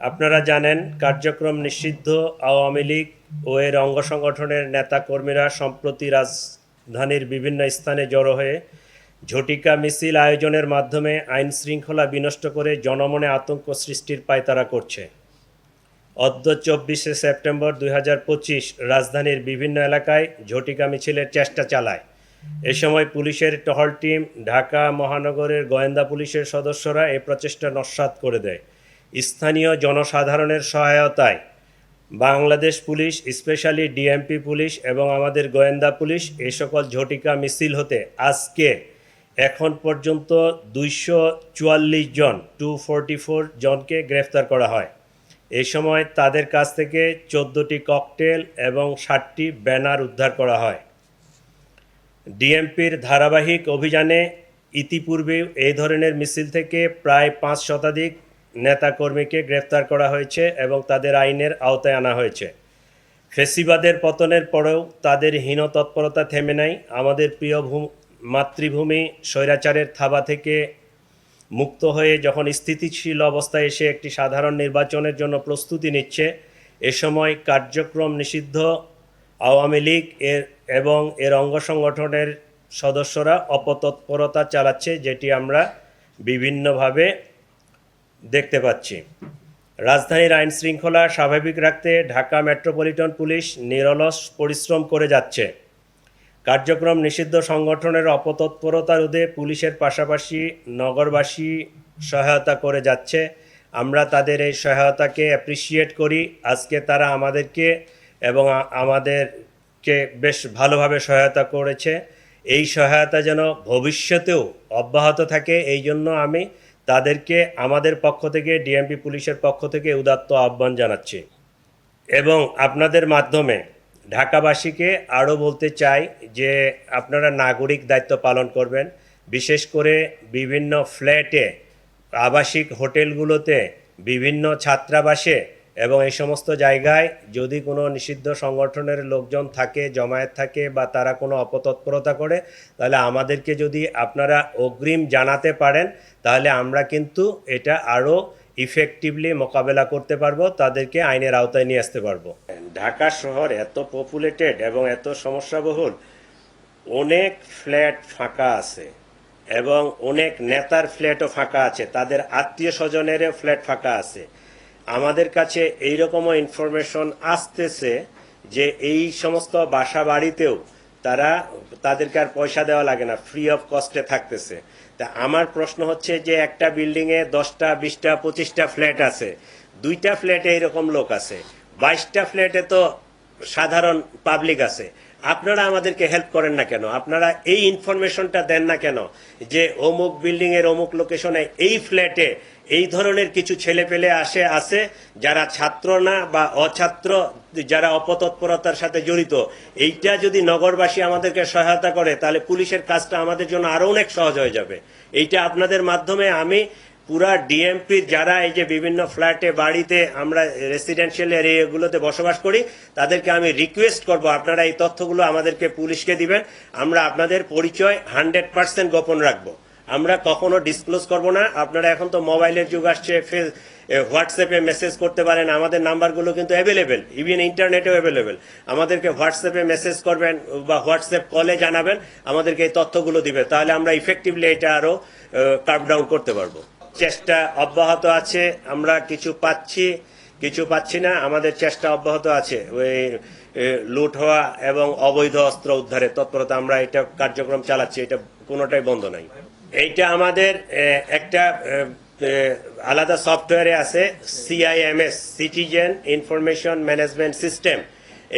আপনারা জানেন, কার্যক্রম নিষিদ্ধ আওয়ামী লীগ ও এর অঙ্গ সংগঠনের নেতাকর্মীরা সম্প্রতি রাজধানীর বিভিন্ন স্থানে জড়ো হয়ে ঝটিকা মিছিল আয়োজনের মাধ্যমে আইন শৃঙ্খলা বিনষ্ট করে জনমনে আতঙ্ক সৃষ্টির পায়তারা করছে। অদ্য চব্বিশে সেপ্টেম্বর দুই হাজার পঁচিশ রাজধানীর বিভিন্ন এলাকায় ঝটিকা মিছিলের চেষ্টা চালায়। এ সময় পুলিশের টহল টিম ঢাকা মহানগরের গোয়েন্দা পুলিশের সদস্যরা এ প্রচেষ্টা নস্যাৎ করে দেয়। স্থানীয় জনসাধারণের সহায়তায় Bangladesh police, specially DMP police এবং আমাদের গোয়েন্দা পুলিশ এই সকল ঝটিকা মিছিল হতে আজকে এখন পর্যন্ত দুইশো চুয়াল্লিশ জন টু ফোরটি ফোর জনকে গ্রেফতার করা হয়। এই সময় তাদের কাছ থেকে চোদ্দোটি ককটেল এবং ষাটটি ব্যানার উদ্ধার করা হয়। ডিএমপির ধারাবাহিক অভিযানে ইতিপূর্বে এই ধরনের মিছিল থেকে প্রায় পাঁচ শতাধিক নেতাকর্মীকে গ্রেফতার করা হয়েছে এবং তাদের আইনের আওতায় আনা হয়েছে। ফেসিবাদের পতনের পরেও তাদের হীন তৎপরতা থেমে নাই। আমাদের প্রিয় মাতৃভূমি স্বৈরাচারের থাবা থেকে মুক্ত হয়ে যখন স্থিতিশীল অবস্থায় এসে একটি সাধারণ নির্বাচনের জন্য প্রস্তুতি নিচ্ছে, এ সময় কার্যক্রম নিষিদ্ধ আওয়ামী লীগ এর এবং এর অঙ্গ সংগঠনের সদস্যরা অপতৎপরতা চালাচ্ছে, যেটি আমরা বিভিন্নভাবে দেখতে পাচ্ছি। রাজধানীর আইন শৃঙ্খলা স্বাভাবিক রাখতে ঢাকা মেট্রোপলিটন পুলিশ নিরলস পরিশ্রম করে যাচ্ছে। কার্যক্রম নিষিদ্ধ সংগঠনের অপতৎপরতা রোধে পুলিশের পাশাপাশি নগরবাসী সহায়তা করে যাচ্ছে। আমরা তাদের এই সহায়তাকে অ্যাপ্রিসিয়েট করি। আজকে তারা আমাদেরকে এবং আমাদেরকে বেশ ভালোভাবে সহায়তা করেছে। এই সহায়তা যেন ভবিষ্যতেও অব্যাহত থাকে, এই জন্য আমি তাদেরকে আমাদের পক্ষ থেকে, ডিএমপি পুলিশের পক্ষ থেকে উদাত্ত আহ্বান জানাচ্ছি। এবং আপনাদের মাধ্যমে ঢাকাবাসীকে আরও বলতে চাই যে আপনারা নাগরিক দায়িত্ব পালন করবেন। বিশেষ করে বিভিন্ন ফ্ল্যাটে, আবাসিক হোটেলগুলোতে বিভিন্ন ছাত্রাবাসে এবং এই সমস্ত জায়গায় যদি কোনো নিষিদ্ধ সংগঠনের লোকজন থাকে, জমায়েত থাকে বা তারা কোনো অপতৎপরতা করে, তাহলে আমাদেরকে যদি আপনারা অগ্রিম জানাতে পারেন, তাহলে আমরা কিন্তু এটা আরও ইফেক্টিভলি মোকাবেলা করতে পারব, তাদেরকে আইনের আওতায় নিয়ে আসতে পারব। ঢাকা শহর এত পপুলেটেড এবং এত সমস্যাবহুল, অনেক ফ্ল্যাট ফাঁকা আছে এবং অনেক নেতার ফ্ল্যাটও ফাঁকা আছে, তাদের আত্মীয় স্বজনেরও ফ্ল্যাট ফাঁকা আছে। আমাদের কাছে এইরকমও ইনফরমেশন আসতেছে যে এই সমস্ত বাসা বাড়িতেও তারা তাদেরকে আর পয়সা দেওয়া লাগে না ফ্রি অফ কস্টে থাকতেছে। তা আমার প্রশ্ন হচ্ছে যে একটা বিল্ডিংয়ে দশটা, বিশটা, পঁচিশটা ফ্ল্যাট আছে, দুইটা ফ্ল্যাটে এরকম লোক আছে, বাইশটা ফ্ল্যাটে তো সাধারণ পাবলিক আছে, আপনারা আমাদেরকে হেল্প করেন না কেন? আপনারা এই ইনফরমেশনটা দেন না কেন? যে অমুক বিল্ডিং এর অমুক লোকেশনে এই ফ্ল্যাটে এই ধরনের কিছু ছেলে পেলে আসে আছে যারা ছাত্র না বা অছাত্র, যারা অপতৎপরতার সাথে জড়িত। এইটা যদি নগরবাসী আমাদেরকে সহায়তা করে, তাহলে পুলিশের কাজটা আমাদের জন্য আরও অনেক সহজ হয়ে যাবে। এইটা আপনাদের মাধ্যমে আমি পুরা ডিএমপির যারা এই যে বিভিন্ন ফ্ল্যাটে, বাড়িতে আমরা রেসিডেন্সিয়াল এরিয়াগুলোতে বসবাস করি, তাদেরকে আমি রিকোয়েস্ট করব, আপনারা এই তথ্যগুলো আমাদেরকে পুলিশকে দিবেন। আমরা আপনাদের পরিচয় হান্ড্রেড পার্সেন্ট গোপন রাখব। আমরা কখনো ডিসক্লোজ করব না। আপনারা এখন তো মোবাইলের যুগ আসছে, ফেস হোয়াটসঅ্যাপে মেসেজ করতে পারেন। আমাদের নাম্বারগুলো কিন্তু অ্যাভেলেবেল ইভেন ইন্টারনেটেও অ্যাভেলেবেল আমাদেরকে হোয়াটসঅ্যাপে মেসেজ করবেন বা হোয়াটসঅ্যাপ কলে জানাবেন, আমাদেরকে এই তথ্যগুলো দিবে। তাহলে আমরা ইফেক্টিভলি এটা আরও কার্ভ ডাউন করতে পারব। চেষ্টা অব্যাহত আছে, আমরা কিছু পাচ্ছি কিছু পাচ্ছি না, আমাদের চেষ্টা অব্যাহত আছে। ওই লুট হওয়া এবং অবৈধ অস্ত্র উদ্ধারে তৎপরতা আমরা এটা কার্যক্রম চালাচ্ছি, এটা কোনোটাই বন্ধ নাই। এইটা আমাদের একটা আলাদা সফটওয়্যারে আছে CIMS citizen information management system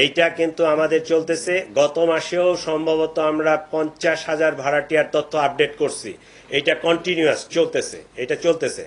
এইটা কিন্তু আমাদের চলতেছে। গত মাসেও সম্ভবত আমরা পঞ্চাশ হাজার ভাড়াটিয়ার তথ্য আপডেট করছি। এটা কন্টিনিউয়াস চলতেছে, এটা চলতেছে।